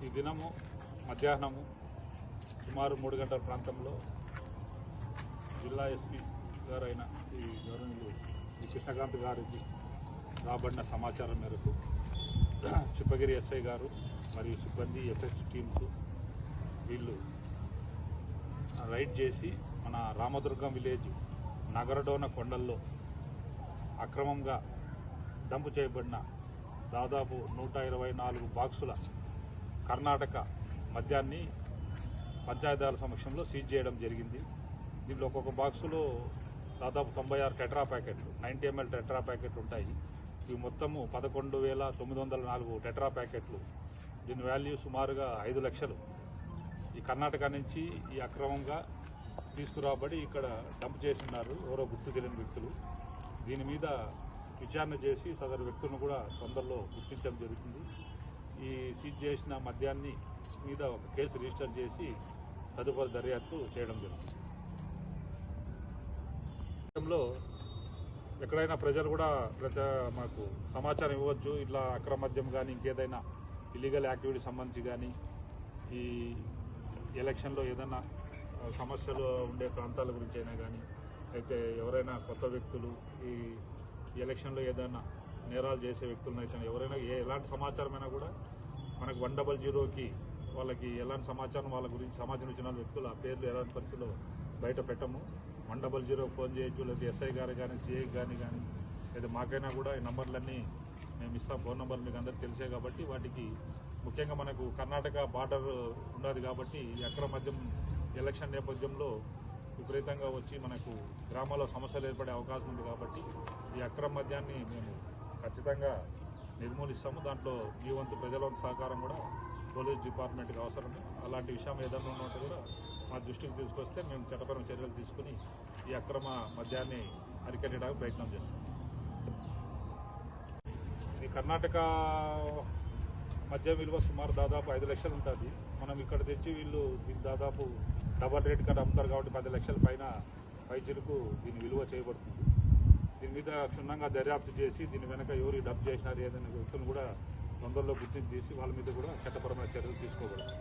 ఈ దినము మధ్యాహ్నము సుమారు మూడు గంటల ప్రాంతంలో జిల్లా ఎస్పీ గారైన ఈ గౌరవులు శ్రీ కృష్ణకాంత్ గారికి రాబడిన సమాచారం మేరకు చిప్పగిరి ఎస్ఐ గారు మరియు సిబ్బంది ఎఫ్ఎస్ టీమ్స్ వీళ్ళు రైడ్ చేసి మన రామదుర్గం విలేజ్ నగరడోన కొండల్లో అక్రమంగా డంపు చేయబడిన దాదాపు నూట ఇరవై నాలుగు బాక్సుల కర్ణాటక మద్యాన్ని పంచాయతీరాల సమక్షంలో సీజ్ చేయడం జరిగింది. దీంట్లో ఒక్కొక్క బాక్సులో దాదాపు తొంభై ఆరు టెట్రా ప్యాకెట్లు నైంటీ ఎంఎల్ టెట్రా ప్యాకెట్లు ఉంటాయి. ఇవి మొత్తము పదకొండు వేల తొమ్మిది వందల నాలుగు టెట్రా ప్యాకెట్లు. దీని వాల్యూ సుమారుగా ఐదు లక్షలు. ఈ కర్ణాటక నుంచి ఈ అక్రమంగా తీసుకురాబడి ఇక్కడ డంప్ చేసినారు ఎవరో గుర్తు తెలియని వ్యక్తులు. దీని మీద విచారణ చేసి సదరు వ్యక్తులను కూడా తొందరలో గుర్తించడం జరుగుతుంది. ఈ సీజ్ చేసిన మద్యాన్ని మీద ఒక కేసు రిజిస్టర్ చేసి తదుపరి దర్యాప్తు చేయడం జరుగుతుంది. ఎక్కడైనా ప్రజలు కూడా ప్రజా మాకు సమాచారం ఇవ్వచ్చు. ఇట్లా అక్రమద్యం కానీ ఇంకేదైనా ఇల్లీగల్ యాక్టివిటీ సంబంధించి కానీ ఈ ఎలక్షన్లో ఏదైనా సమస్యలు ఉండే ప్రాంతాల గురించి అయినా కానీ అయితే ఎవరైనా కొత్త వ్యక్తులు ఈ ఎలక్షన్లో ఏదైనా నేరాలు చేసే వ్యక్తులను అయితే ఎవరైనా ఏ ఎలాంటి సమాచారమైనా కూడా మనకు వన్ డబల్ జీరోకి వాళ్ళకి ఎలాంటి సమాచారం వాళ్ళ గురించి సమాచారం ఇచ్చిన వ్యక్తులు ఆ పేర్లు ఎలాంటి పరిస్థితుల్లో బయట పెట్టము. వన్ డబల్ జీరో ఫోన్ చేయొచ్చు లేదా ఎస్ఐ గారు కానీ సిఐ కానీ కానీ లేదా మాకైనా కూడా ఈ నంబర్లన్నీ మేము ఇస్తాం ఫోన్ నెంబర్ మీకు అందరికీ తెలిసే కాబట్టి వాటికి ముఖ్యంగా మనకు కర్ణాటక బార్డర్ ఉన్నది కాబట్టి ఈ అక్రమ ఎలక్షన్ నేపథ్యంలో విపరీతంగా వచ్చి మనకు గ్రామాల్లో సమస్యలు ఏర్పడే అవకాశం ఉంది కాబట్టి ఈ అక్రమ మద్యాన్ని మేము ఖచ్చితంగా నిర్మూలిస్తాము. దాంట్లో మీ వంతు ప్రజల వంతు సహకారం కూడా పోలీస్ డిపార్ట్మెంట్కి అవసరం అలాంటి విషయం ఏదైనా ఉన్నట్టు కూడా మా దృష్టికి తీసుకొస్తే మేము చట్టపరమైన చర్యలు తీసుకుని ఈ అక్రమ మద్యాన్ని అరికట్టడానికి ప్రయత్నం చేస్తాం. ఈ కర్ణాటక మద్యం విలువ సుమారు దాదాపు ఐదు లక్షలు ఉంటుంది. మనం ఇక్కడ తెచ్చి వీళ్ళు దీన్ని దాదాపు డబల్ రేట్ కట్ అమ్ముతారు కాబట్టి పది లక్షల పైన పైచిలకు దీని విలువ చేయబడుతుంది. దీని మీద క్షుణ్ణంగా దర్యాప్తు చేసి దీని వెనక ఎవరు డబ్ చేసినారు ఏదైనా వ్యక్తులను కూడా తొందరలో గుర్తించి తీసి వాళ్ళ మీద కూడా చట్టపరమైన చర్యలు తీసుకోకూడదు.